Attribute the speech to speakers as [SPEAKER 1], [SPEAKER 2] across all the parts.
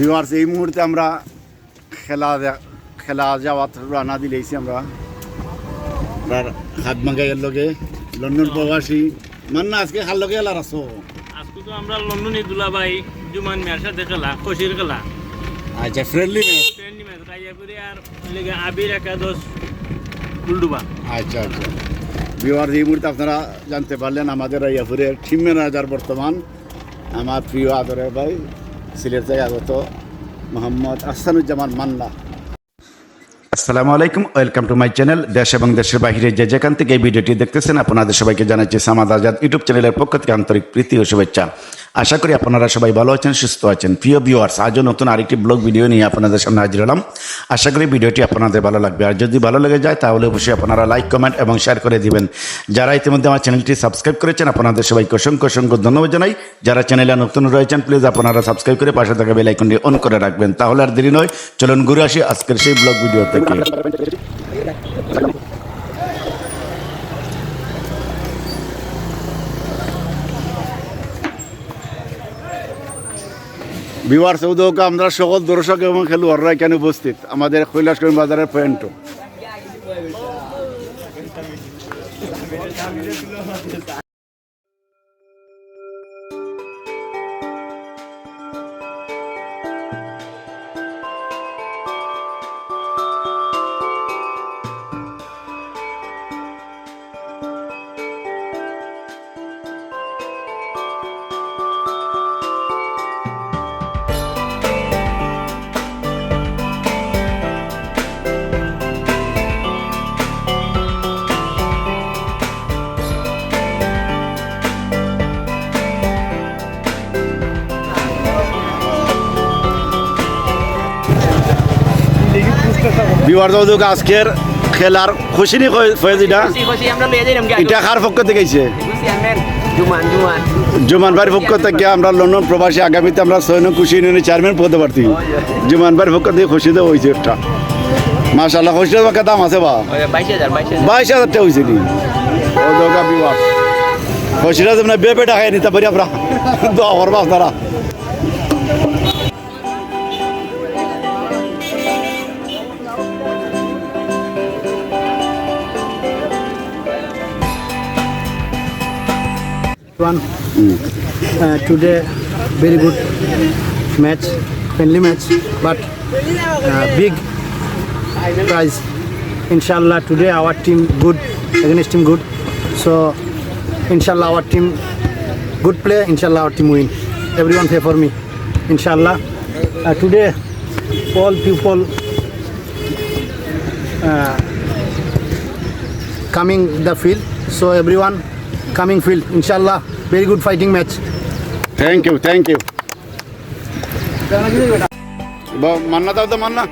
[SPEAKER 1] Viewers এই মুহূর্তে আমরা খেলা খেলা যাওয়াত রানা দিলেছি আমরা। আর হাত মাঙ্গাইয়ের লগে। লন্ডন প্রবাসী। মান না আজকে খাল লগে এলার আছো?
[SPEAKER 2] আজকে তো আমরা লন্ডনী দুলাবাই জুমান মিয়ার সাথে খেলা খসির খেলা।
[SPEAKER 1] আচ্ছা ফ্রেন্ডলি ম্যাচ
[SPEAKER 2] ফ্রেন্ডলি ম্যাচ করে আর লেগে আবির একাদশ কুলডুবা
[SPEAKER 1] আচ্ছা আচ্ছা। ভিউয়ার্স এই মুহূর্তে আপনারা জানতে পারলেন আমাদের ইয়াপুরের টিম ম্যানেজার বর্তমান। আমার প্রিয় আদরের ভাই সিলেট থেকে আগত মোহাম্মদ আসানুজ্জামান মান্না।
[SPEAKER 3] আসসালামু আলাইকুম, ওয়েলকাম টু মাই চ্যানেল। দেশ এবং দেশের বাহিরে যে যেখান থেকে এই ভিডিওটি দেখতেছেন, আপনাদের সবাইকে জানাচ্ছি সামাদ আজাদ ইউটিউব চ্যানেলের পক্ষ থেকে আন্তরিক প্রীতি ও শুভেচ্ছা। আশা করি আপনারা সবাই ভালো আছেন, সুস্থ আছেন। প্রিয় ভিউয়ার্স আজও নতুন আরেকটি ব্লগ ভিডিও নিয়ে আপনাদের সামনে হাজির হলাম। আশা করি ভিডিওটি আপনাদের ভালো লাগবে। আর যদি ভালো লেগে যায়, তাহলে অবশ্যই আপনারা লাইক কমেন্ট এবং শেয়ার করে দিবেন। যারা ইতিমধ্যে আমার চ্যানেলটি সাবস্ক্রাইব করেছেন, আপনাদের সবাইকে অসংখ্য অসংখ্য ধন্যবাদ জানাই। যারা চ্যানেলে নতুন রয়েছেন প্লিজ আপনারা সাবস্ক্রাইব করে পাশে থাকা বেল আইকনটি অন করে রাখবেন। তাহলে আর দেরি নয়, চলুন ঘুরে আসি আজকের সেই ব্লগ ভিডিও থেকে।
[SPEAKER 1] বিবার চৌধুরীকে আমরা সকল দর্শক এবং খেলোয়াড়রা এখানে উপস্থিত? আমাদের কৈলাসগঞ্জ বাজারের পয়েন্ট চৌধক আজকের খেলার খুশি নি
[SPEAKER 4] যাইলাম কি
[SPEAKER 1] এটা কার পক্ষ থেকে গেছে
[SPEAKER 4] জুমান
[SPEAKER 1] ভাইয়ের পক্ষ থেকে আমরা লন্ডন প্রবাসী আগামীতে আমরা সৈন্য খুশি ইউনিয়নের চেয়ারম্যান পদে প্রার্থী। জুমান ভাইয়ের পক্ষ থেকে খুশি দেওয়া হয়েছে একটা। মাশাল্লাহ খুশি দেওয়ার দাম আছে বা?
[SPEAKER 4] বাইশ হাজার বাইশ হাজার।
[SPEAKER 1] বাইশ হাজার টাকা হয়েছে নি? খুশিরা যেমন বেপে টাকায় নিতে পারি আমরা দোয়া করব আপনারা।
[SPEAKER 5] One uh, today very good match friendly match but uh, big prize inshallah today our team good against team good so inshallah our team good play inshallah our team win everyone pray for me inshallah uh, today all people uh, coming the field so everyone coming field. Inshallah very good fighting match.
[SPEAKER 1] Thank you thank you Manna দাও তো Manna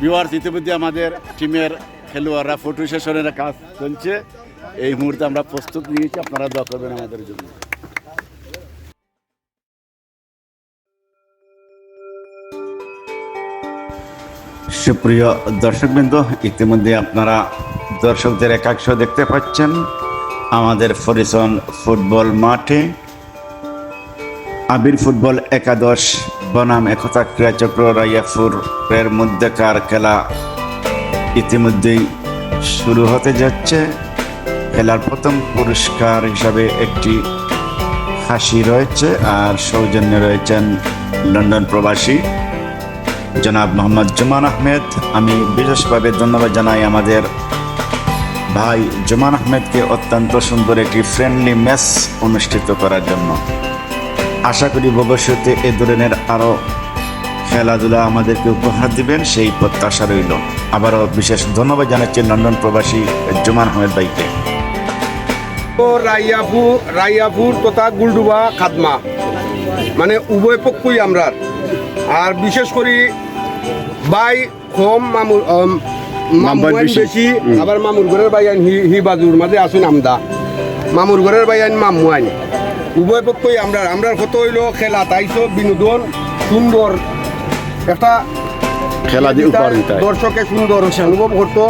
[SPEAKER 1] viewers ইতিমধ্যে আমাদের টিমের খেলোয়াড়রা photo সেশনের কাজ চলছে। এই মুহূর্তে আমরা প্রস্তুত নিয়েছি আপনারা দোয়া করবেন আমাদের জন্য।
[SPEAKER 3] সুপ্রিয় দর্শকবৃন্দ ইতিমধ্যে আপনারা দর্শকদের একাংশ দেখতে পাচ্ছেন আমাদের ফরিসন ফুটবল মাঠে। আবির ফুটবল একাদশ, বনাম একতা ক্রীড়াচক্র রাইয়াপুরের মধ্যেকার খেলা ইতিমধ্যেই শুরু হতে যাচ্ছে। খেলার প্রথম পুরস্কার হিসাবে একটি হাসি রয়েছে আর সৌজন্যে রয়েছেন লন্ডন প্রবাসী জনাব মোহাম্মদ জুমান আহমেদ। আমি বিশেষভাবে ধন্যবাদ জানাই আমাদের ভাই জুমান আহমেদকে অত্যন্ত সুন্দর একটি ফ্রেন্ডলি ম্যাচ অনুষ্ঠিত করার জন্য। আশা করি ভবিষ্যতে এ ধরনের আরও খেলাধুলা আমাদেরকে উপহার দিবেন, সেই প্রত্যাশা রইল। আবারও বিশেষ ধন্যবাদ জানাচ্ছি লন্ডন প্রবাসী জুমান আহমেদ ভাইকে।
[SPEAKER 6] ও রাইয়াপুর রাইয়াপুর তথা গুলডুবা খাদমা। মানে উভয় পক্ষই আমরা আর বিশেষ করে বাই হোম আইন
[SPEAKER 1] বেশি।
[SPEAKER 6] আবার মামুর ঘরের বাই আইন হি বাজুর মাঝে আসুন আমদা। মামুর ঘরের বাই আইন মামু আইন। উভয় পক্ষই আমরা আমরার কত হইল খেলা তাইছো বিনোদন সুন্দর। একটা
[SPEAKER 1] খেলা দিয়ে উপহার দিতে।
[SPEAKER 6] দর্শকে সুন্দর অনুভব করতো।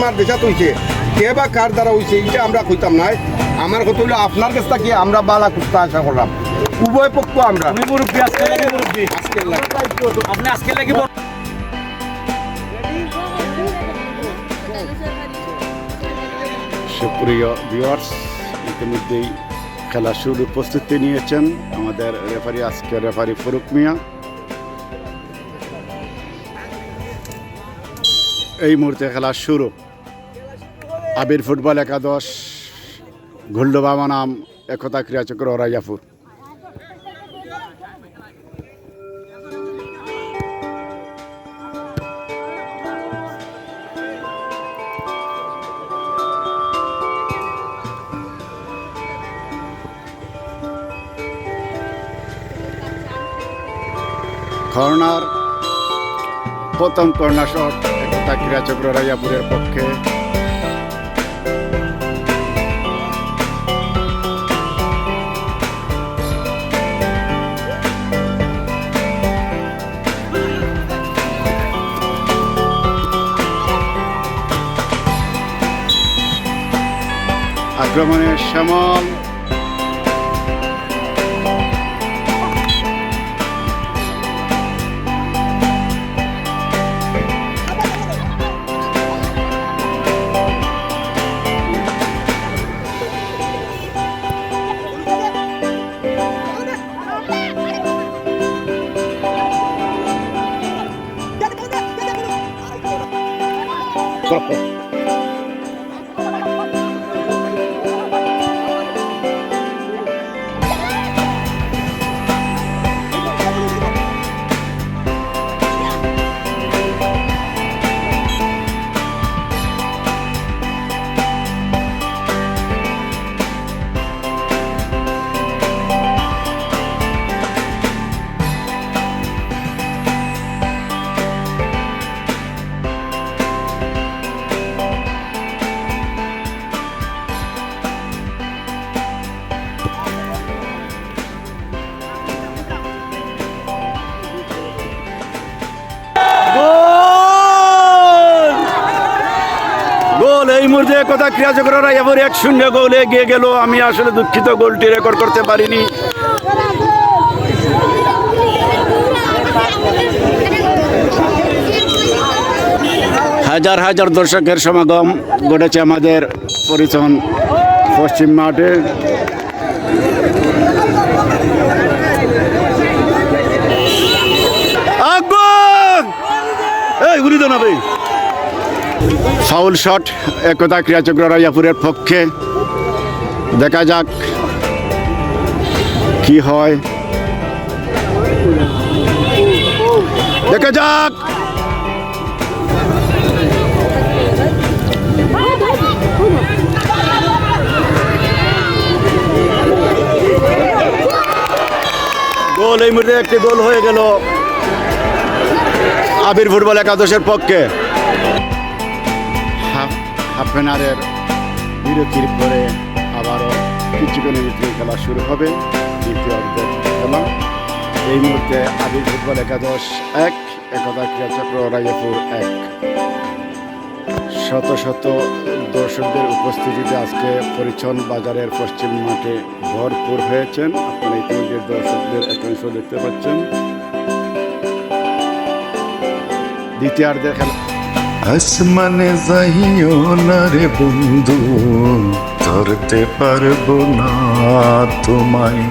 [SPEAKER 6] মার দেশাত হইছে। কে বা কার দ্বারা হইছে এটা আমরা কইতাম নাই। আমার কথা হইল আপনার কাছ থেকে আমরা বালা কুস্তা আশা করলাম। উভয় পক্ষ আমরা।
[SPEAKER 7] আপনি আজকে লাগি
[SPEAKER 3] সুপ্রিয় ভিউয়ার্স ইতিমধ্যেই খেলা শুরুর প্রস্তুতি নিয়েছেন আমাদের রেফারি আজকে রেফারি ফারুক মিয়া। এই মুহূর্তে খেলা শুরু। আবির ফুটবল একাদশ ঘুল্ডুবা নাম একতা ক্রীড়াচক্র রাইয়াপুর কর্নার প্রথম কর্নার শট একতা ক্রীড়াচক্র রাইয়াপুরের পক্ষে। আক্রমণে শ্যামল tropa. কথা ক্রীড়াচক্র রাইয়াপুর এক শূন্য গোলে এগিয়ে গেল। আমি আসলে দুঃখিত, গোলটি রেকর্ড করতে পারিনি। হাজার হাজার দর্শকের সমাগম ঘটেছে আমাদের পরিচন পশ্চিম মাঠে! এই উড়ি তো না ভাই। ফাউল শট, একতা ক্রীড়াচক্র রাইয়াপুরের পক্ষে। দেখা যাক কি হয়। দেখা যাক। গোল, এই মুহূর্তে একটি গোল হয়ে গেল আবির ফুটবল একাদশের পক্ষে। হাফ হাফ এনারের বিরতির পরে আবারও কিছুক্ষণের ভিতরে খেলা শুরু হবে। দ্বিতীয় খেলা। এই মুহূর্তে আবির ফুটবল একাদশ এক, একতা ক্রীড়াচক্র রাইয়াপুর এক। শত শত দর্শকদের উপস্থিতিতে আজকে পরিচ্ছন্ন বাজারের পশ্চিম মাঠে ভরপুর হয়েছেন। আপনারা ইতিমধ্যে দর্শকদের একাংশ দেখতে পাচ্ছেন। দ্বিতীয়ার্ধের খেলা
[SPEAKER 8] আসমানে যাইও না রে বন্ধু, ধরতে পারব না তোমায়।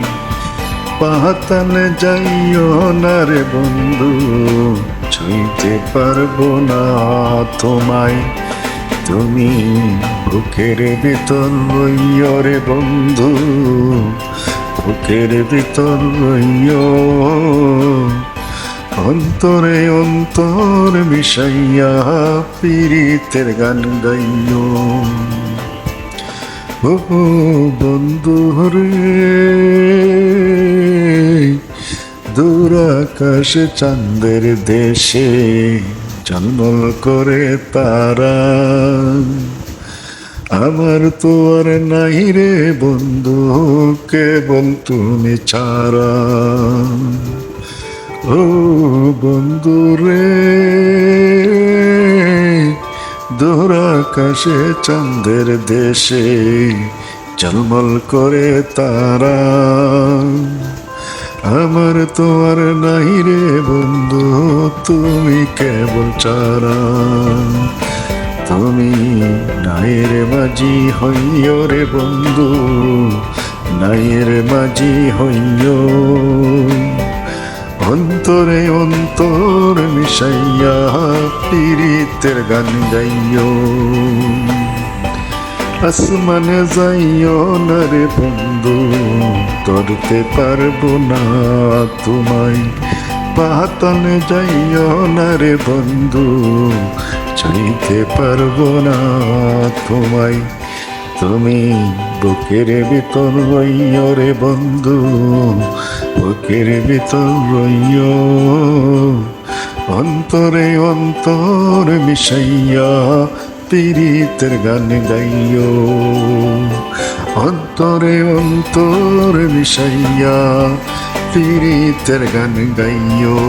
[SPEAKER 8] পাতালে যাইও না রে বন্ধু, ছুঁইতে পারব না তোমায়। তুমি বুকের ভিতর রইয় রে বন্ধু, বুকের ভিতর রইয় অন্তরে অন্তর মিশাইয়া পীড়িতের গান গাইও ও বন্ধু রে দূর আকাশে দেশে জন্মল করে তারা। আমার তো আর নাই রে বন্ধু, কেবল তুমি ছাড়া। ও বন্ধু রে দূর আকাশে চন্দ্রের দেশে ঝলমল করে তারা। আমার তো আর নাই রে বন্ধু, তুমি কেবল চারা। তুমি নাইয়ের মাঝি হইয় রে বন্ধু নাইয়ের মাঝি হইয় অন্তরে অন্তর মিশাইয়া পীড়িতের গান গাইও। আসমানে যাইও না রে বন্ধু ধরতে পারব না তোমায়। পাতালে যাইও না রে বন্ধু, চাইতে পারব না তোমায়। তুমি বুকের ভিতর রইয় রে বন্ধু, বুকের ভিতর রইয়। অন্তরে অন্তর মিশাইয়া পীড়িতের গান গাইও অন্তরে অন্তর মিশাইয়া পীড়িতের গান গাইও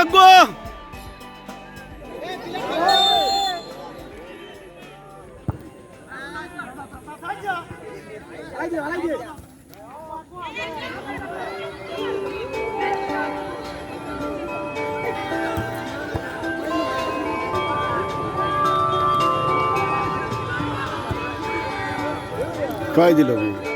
[SPEAKER 3] Tiago! de lavuk.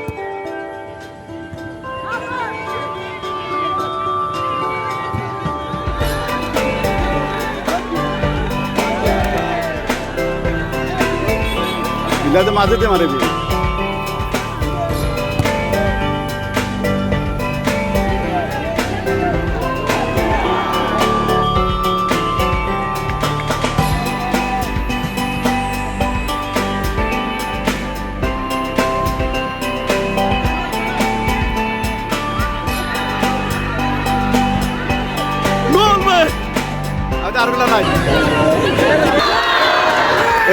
[SPEAKER 3] কয় দিল ইলাতে মাঝেতে মারে বি আর বেলা নাই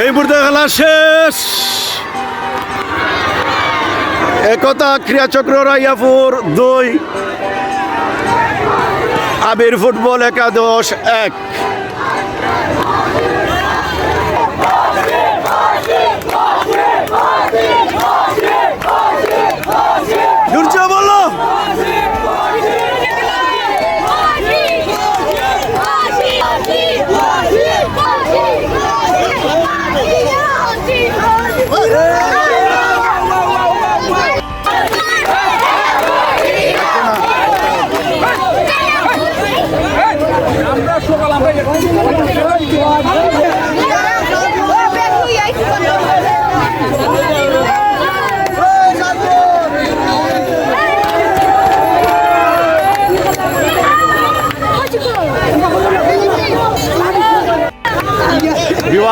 [SPEAKER 3] এই মুহূর্তে খেলা শেষ। একতা ক্রিয়াচক্র রাইয়াপুর দুই। আবির ফুটবল একাদশ এক দুর্য বলো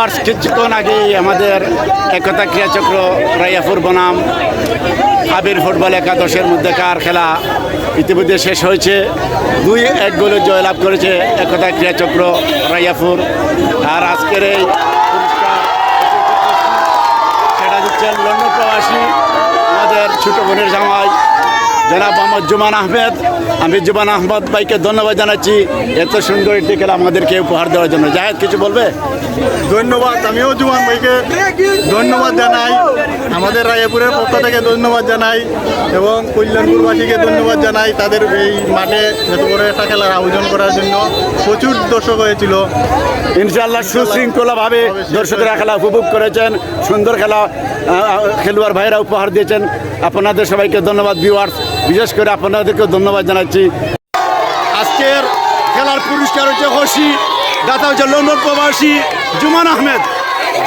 [SPEAKER 3] ভিউয়ার্স কিছুক্ষণ আগে আমাদের একতা ক্রিয়াচক্র, রাইয়াপুর বনাম আবির ফুটবল একাদশের মধ্যেকার খেলা ইতিমধ্যে শেষ হয়েছে। দুই এক গোলে জয়লাভ করেছে একতা ক্রিয়াচক্র, রাইয়াপুর। আর আজকের এই সেটা দিচ্ছেন লন্ডন প্রবাসী আমাদের ছোট বোনের জামাই, জনাব মোহাম্মদ জুমান আহমেদ। আমি জুবান আহমদ ভাইকে ধন্যবাদ জানাচ্ছি। এত সুন্দর একটি খেলা আমাদেরকে উপহার দেওয়ার জন্য। জাহেদ কিছু বলবে?
[SPEAKER 9] ধন্যবাদ আমিও জুবান ভাইকে ধন্যবাদ জানাই। আমাদের রায়পুরের পক্ষ থেকে ধন্যবাদ জানাই এবং কল্যাণপুরবাসীকে ধন্যবাদ জানাই তাদের এই মাঠে এত বড় একটা খেলার আয়োজন করার জন্য। প্রচুর দর্শক হয়েছিল।
[SPEAKER 3] ইনশাআল্লাহ সুশৃঙ্খলাভাবে দর্শকরা খেলা উপভোগ করেছেন। সুন্দর খেলা খেলোয়াড় ভাইরা উপহার দিয়েছেন। আপনাদের সবাইকে ধন্যবাদ ভিউয়ার্স বিশেষ করে আপনাদেরকে ধন্যবাদ করছি। আজকের খেলার পুরস্কার হচ্ছে হসি, দাতা হচ্ছে লন্ডন প্রবাসী জুমান আহমেদ।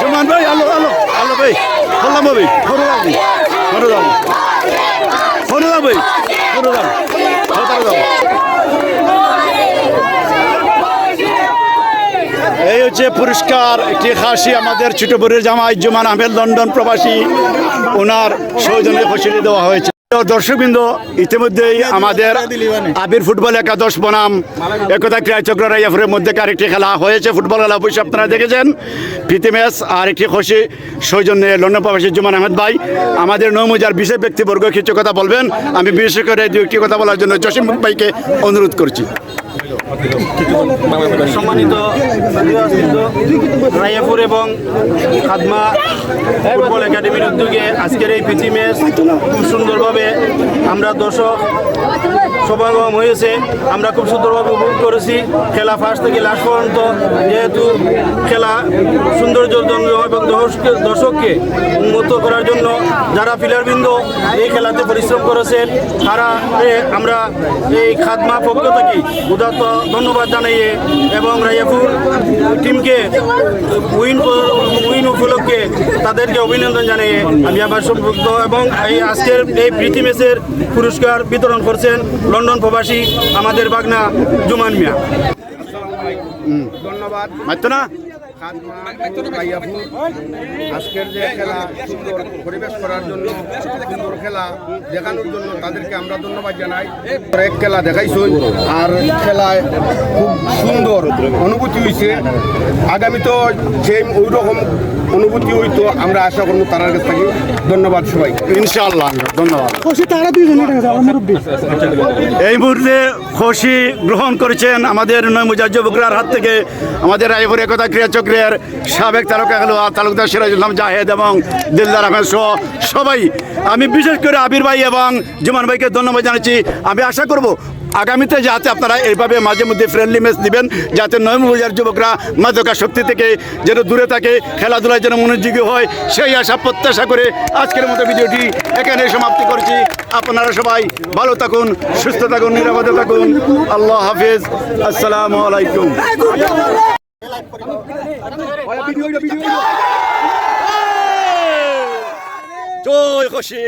[SPEAKER 3] জুমান ভাই, আলো আলো আলো ভাই, বললাম ভাই দাম ফরুদাম দাম ভাই ফরুদাম দাম এই হচ্ছে পুরস্কার, একটি হাসি আমাদের ছোট বোরের জামাই জুমান আহমেদ, লন্ডন প্রবাসী। ওনার সৌজন্যে ফসিলে দেওয়া হয়েছে। তো দর্শকবৃন্দ ইতিমধ্যেই আমাদের আবির ফুটবল একাদশ বনাম। একতা ক্রীড়া চক্র রাইয়াপুরের মধ্যেকার একটি খেলা হয়েছে ফুটবল খেলা। অবশ্যই আপনারা দেখেছেন। প্রীতি ম্যাচ আর একটি খুশি সৌজন্যে লন্ডন প্রবাসী জুমান আহমেদ ভাই। আমাদের নৌমুজার বিশেষ ব্যক্তিবর্গ কিছু কথা বলবেন। আমি বিশেষ করে দু একটি কথা বলার জন্য জসিম ভাইকে অনুরোধ করছি।
[SPEAKER 10] সম্মানিত রায়াপুর এবং খাদমা ফুটবল একাডেমির উদ্যোগে আজকের এই প্রীতি ম্যাচ খুব সুন্দরভাবে আমরা দর্শক সমাগম হয়েছে। আমরা খুব সুন্দরভাবে উপভোগ করেছি। খেলা ফার্স্ট থেকে লাস্ট পর্যন্ত। যেহেতু খেলা সৌন্দর্যের জন্য এবং দর্শককে- উন্মুক্ত করার জন্য যারা প্লেয়ারবৃন্দ এই খেলাতে পরিশ্রম করেছেন, তারা আমরা এই খাদমা পক্ষ থেকে উদাত্ত ধন্যবাদ জানাইয়ে এবং রায়াপুর টিমকে উইন উইন উপলক্ষে তাদেরকে অভিনন্দন জানিয়ে আমি আবার সম্পৃক্ত এবং এই আজকের এই প্রীতি ম্যাচের পুরস্কার বিতরণ করছেন। লন্ডন প্রবাসী আমাদের বাগনা জুমান মিয়া।
[SPEAKER 6] ধন্যবাদ
[SPEAKER 3] না?
[SPEAKER 6] আজকের যে খেলা সুন্দর পরিবেশ করার জন্য সুন্দর খেলা দেখানোর জন্য তাদেরকে আমরা ধন্যবাদ জানাই। এক খেলা দেখাইছই আর খেলায় খুব সুন্দর অনুভূতি হয়েছে আগামী তো সেম ওই রকম অনুভূতি হইতো আমরা আশা করব তার কাছ থেকে। ধন্যবাদ সবাই।
[SPEAKER 3] ইনশাআল্লাহ। ধন্যবাদ। এই মুহূর্তে খুশি গ্রহণ করেছেন আমাদের নয়মুজার যুবকরার হাত থেকে। আমাদের রায়পুর একতা ক্রীড়া চক্রের সাবেক তারকা খেলোয়াড় তালুকদার সিরাজুল ইসলাম জাহেদ এবং দিলদার আহমেদ সহ সবাই। আমি বিশেষ করে আবির ভাই এবং জুমান ভাইকে ধন্যবাদ জানাচ্ছি। আমি আশা করব আগামীতে যাতে আপনারা এইভাবে মাঝে মধ্যে ফ্রেন্ডলি ম্যাচ দিবেন, যাতে নয়মুজার যুবকরা মাদকা শক্তি থেকে যেন দূরে থাকে, খেলাধুলায় যেন মনোযোগী হয়, সেই আশা প্রত্যাশা করে আজকের মতো ভিডিওটি এখানে সমাপ্তি করছি। আপনারা সবাই ভালো থাকুন, সুস্থ থাকুন, নিরাপদে থাকুন। আল্লাহ হাফিজ। আসসালামু আলাইকুম। জয় খুশি